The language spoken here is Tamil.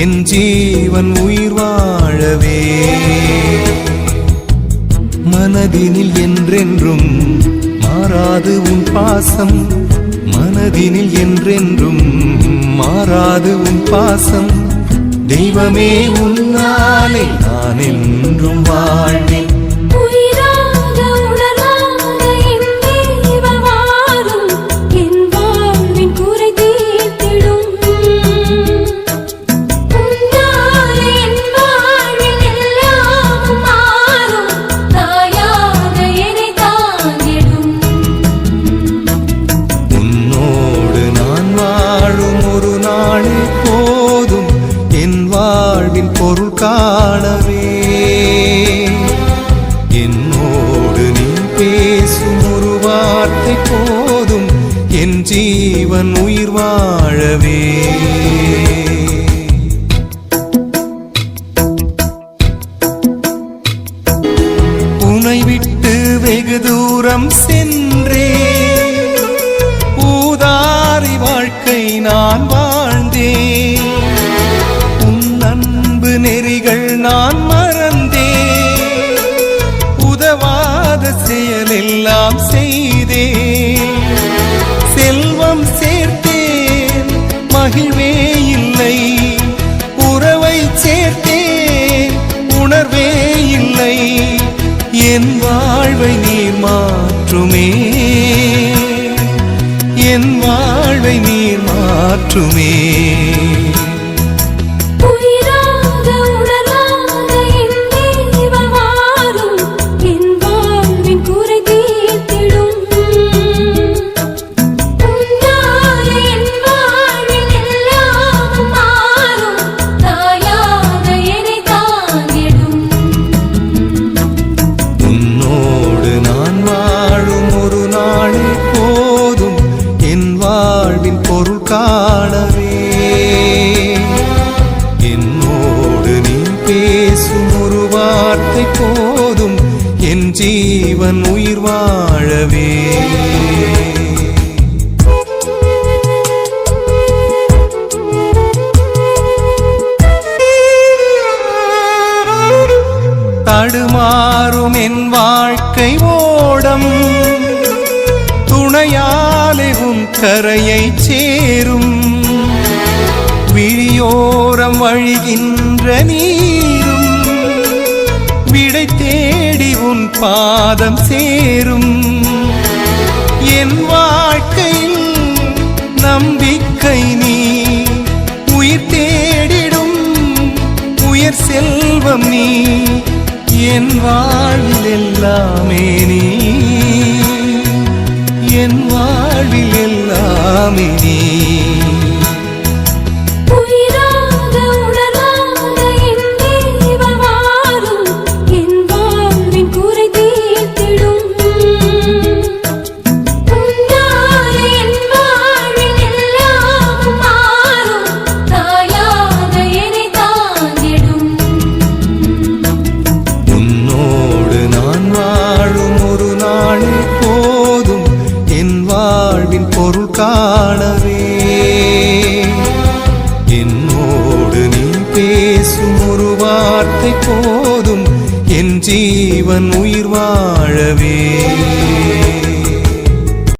என் ஜீவன் உயிர் வாழவே. மனதினில் என்றென்றும் மாறாது உன் பாசம். மனதினில் என்றென்றும் மாறாது உன் பாசம். தெய்வமே உன்னாலே நான் என்றும் வாழ்வேன். காணவே. என்னோடு நீ பேசும் ஒரு வார்த்தை போதும் என் ஜீவன் உயிர் வாழவே. உனை விட்டு வெகு தூரம் சென்றே. ஊதாரி வாழ்க்கை நான் வாழ்ந்தேன் செயலெல்லாம் செய்தேன். செல்வம் சேர்த்தேன் மகிழ்வே இல்லை. உறவை சேர்த்தேன் உணர்வே இல்லை. என் வாழ்வை நீர் மாற்றுமே. என் வாழ்வை நீர் மாற்றுமே. வார்த்தை போதும் என் ஜீவன் உயிர் வாழவே. தடுமாறும் என் வாழ்க்கை ஓடம். துணையாலே உன் கரையை சேரும். விழியோரம் வழிகின்ற நீ விடை தேடி உன் பாதம் சேரும். என் வாழ்க்கையில் நம்பிக்கை நீ உயிர் தேடிடும் உயர் செல்வம் நீ என் வாழ்வில் எல்லாமே நீ. என் வாழ்வில் எல்லாமே நீ. காணவே. என்னோடு நீ பேசும் ஒரு வார்த்தை போதும் என் ஜீவன் உயிர் வாழவே.